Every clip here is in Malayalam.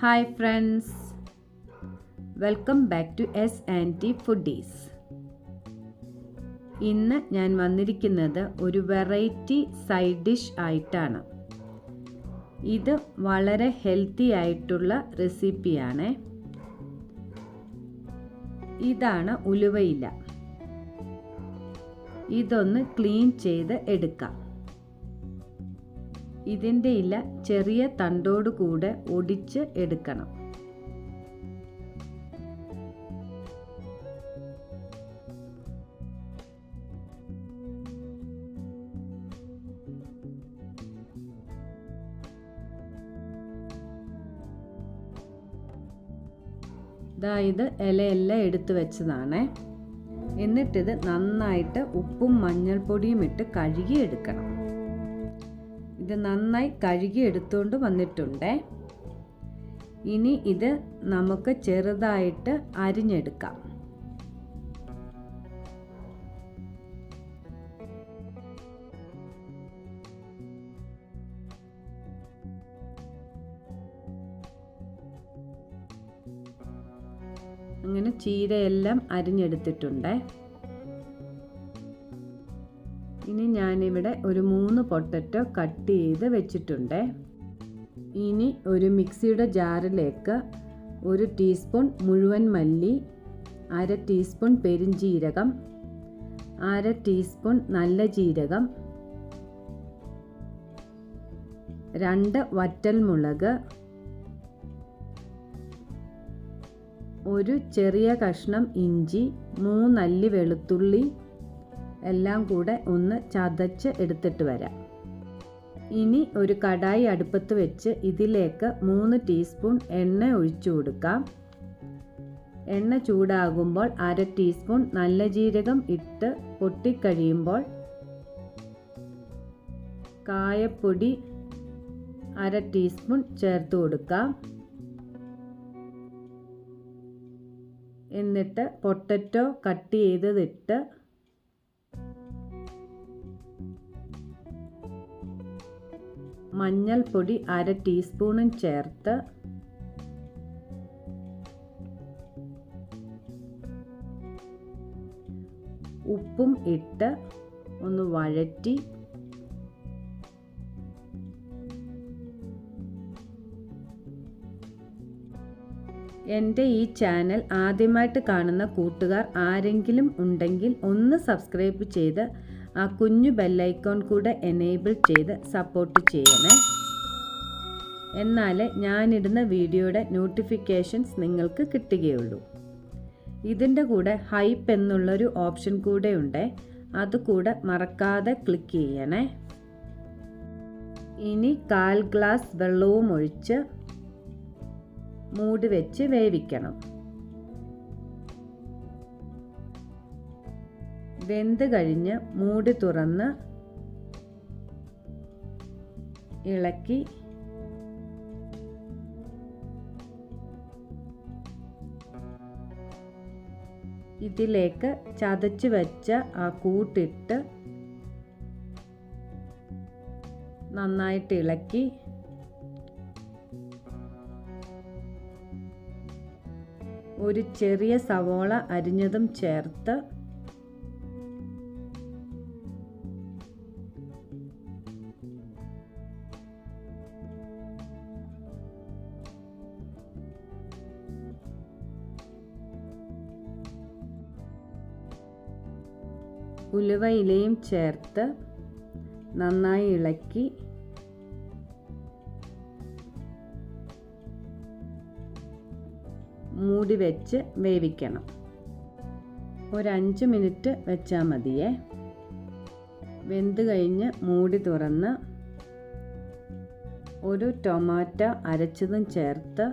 Hi friends welcome back to S and T foodies ഇന്ന് ഞാൻ വന്നിരിക്കുന്നത് ഒരു വെറൈറ്റി സൈഡ് ഡിഷ് ആയിട്ടാണ്. ഇത് വളരെ ഹെൽത്തി ആയിട്ടുള്ള റെസിപ്പിയാണ് ഇതാണ് ഉലുവയില. ഇതൊന്ന് ക്ലീൻ ചെയ്ത് എടുക്കാം. ഇതിന്റെ ഇല ചെറിയ തണ്ടോട് കൂടെ ഒടിച്ച് എടുക്കണം. അതായത് ഇലയെല്ലാം എടുത്തു വെച്ചതാണ്. എന്നിട്ടിത് നന്നായിട്ട് ഉപ്പും മഞ്ഞൾപ്പൊടിയും ഇട്ട് കഴുകി എടുക്കണം ഇത് നന്നായി കഴുകി എടുത്തുകൊണ്ട് വന്നിട്ടുണ്ട്. ഇനി ഇത് നമുക്ക് ചെറുതായിട്ട് അരിഞ്ഞെടുക്കാം. അങ്ങനെ ചീരയെല്ലാം അരിഞ്ഞെടുത്തിട്ടുണ്ട്. ഇനി ഞാനിവിടെ ഒരു മൂന്ന് പൊട്ടറ്റോ കട്ട് ചെയ്ത് വെച്ചിട്ടുണ്ട്. ഇനി ഒരു മിക്സിയുടെ ജാറിലേക്ക് ഒരു ടീസ്പൂൺ മുഴുവൻ മല്ലി അര ടീസ്പൂൺ പെരിഞ്ജീരകം അര ടീസ്പൂൺ നല്ല ജീരകം രണ്ട് വറ്റൽമുളക് ഒരു ചെറിയ കഷ്ണം ഇഞ്ചി മൂന്നല്ലി വെളുത്തുള്ളി എല്ലാം കൂടെ ഒന്ന് ചതച്ച് എടുത്തിട്ട് വരാം. ഇനി ഒരു കടായി അടുപ്പത്ത് വെച്ച് ഇതിലേക്ക് മൂന്ന് ടീസ്പൂൺ എണ്ണ ഒഴിച്ചു കൊടുക്കാം. എണ്ണ ചൂടാകുമ്പോൾ അര ടീസ്പൂൺ നല്ല ജീരകം ഇട്ട് പൊട്ടിക്കഴിയുമ്പോൾ കായപ്പൊടി അര ടീസ്പൂൺ ചേർത്ത് കൊടുക്കാം. എന്നിട്ട് പൊട്ടറ്റോ കട്ട് ചെയ്തതിട്ട് മഞ്ഞൾപ്പൊടി അര ടീസ്പൂണും ചേർത്ത് ഉപ്പും ഇട്ട് ഒന്ന് വഴറ്റി എന്റെ ഈ ചാനൽ ആദ്യമായിട്ട് കാണുന്ന കൂട്ടുകാർ ആരെങ്കിലും ഉണ്ടെങ്കിൽ ഒന്ന് സബ്സ്ക്രൈബ് ചെയ്ത് ആ കുഞ്ഞു ബെല്ലൈക്കോൺ കൂടെ എനേബിൾ ചെയ്ത് സപ്പോർട്ട് ചെയ്യണേ. എന്നാലേ ഞാനിടുന്ന വീഡിയോയുടെ നോട്ടിഫിക്കേഷൻസ് നിങ്ങൾക്ക് കിട്ടുകയുള്ളൂ. ഇതിന്റെ കൂടെ ഹൈപ്പ് എന്നുള്ളൊരു ഓപ്ഷൻ കൂടെ ഉണ്ട്. അതുകൂടെ മറക്കാതെ ക്ലിക്ക് ചെയ്യണേ. ഇനി കാൽ ഗ്ലാസ് വെള്ളവും ഒഴിച്ച് മൂടി വെച്ച് വേവിക്കണം. വെന്ത് കഴിഞ്ഞ് മൂടി തുറന്ന് ഇളക്കി ഇതിലേക്ക് ചതച്ച് വെച്ച ആ കൂട്ടിട്ട് നന്നായിട്ട് ഇളക്കി ഒരു ചെറിയ സവോള അരിഞ്ഞതും ചേർത്ത് ഉലുവ ഇലയും ചേർത്ത് നന്നായി ഇളക്കി മൂടി വെച്ച് വേവിക്കണം. ഒരു മിനിറ്റ് വെച്ചാൽ മതിയേ. വെന്ത് കഴിഞ്ഞ് മൂടി തുറന്ന് ഒരു ടൊമാറ്റോ അരച്ചതും ചേർത്ത്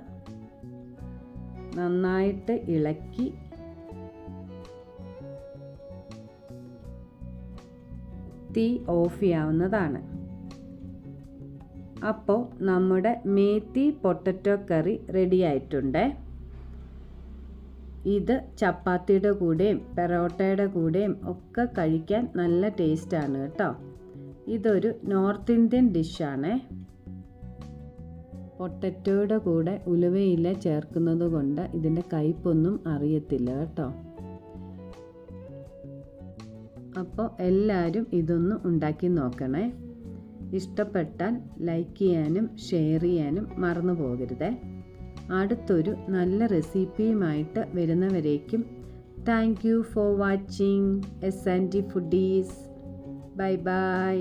നന്നായിട്ട് ഇളക്കി തീ ഓഫ് ചെയ്യാവുന്നതാണ്. അപ്പോൾ നമ്മുടെ മേത്തി പൊട്ടറ്റോ കറി റെഡി ആയിട്ടുണ്ട്? ഇത് ചപ്പാത്തിയുടെ കൂടെയും പെറോട്ടയുടെ കൂടെയും ഒക്കെ കഴിക്കാൻ നല്ല ടേസ്റ്റാണ് കേട്ടോ. ഇതൊരു നോർത്ത് ഇന്ത്യൻ ഡിഷാണേ പൊട്ടറ്റോയുടെ കൂടെ ഉലുവയില ചേർക്കുന്നത് കൊണ്ട് ഇതിന്റെ കയ്പൊന്നും അറിയത്തില്ല കേട്ടോ. അപ്പോൾ എല്ലാവരും ഇതൊന്ന് ഉണ്ടാക്കി നോക്കണേ. ഇഷ്ടപ്പെട്ടാൽ ലൈക്ക് ചെയ്യാനും ഷെയർ ചെയ്യാനും മറന്നു പോകരുതേ. അടുത്തൊരു നല്ല റെസിപ്പിയുമായിട്ട് വരുന്നവരേക്കും thank you for watching S and D foodies bye bye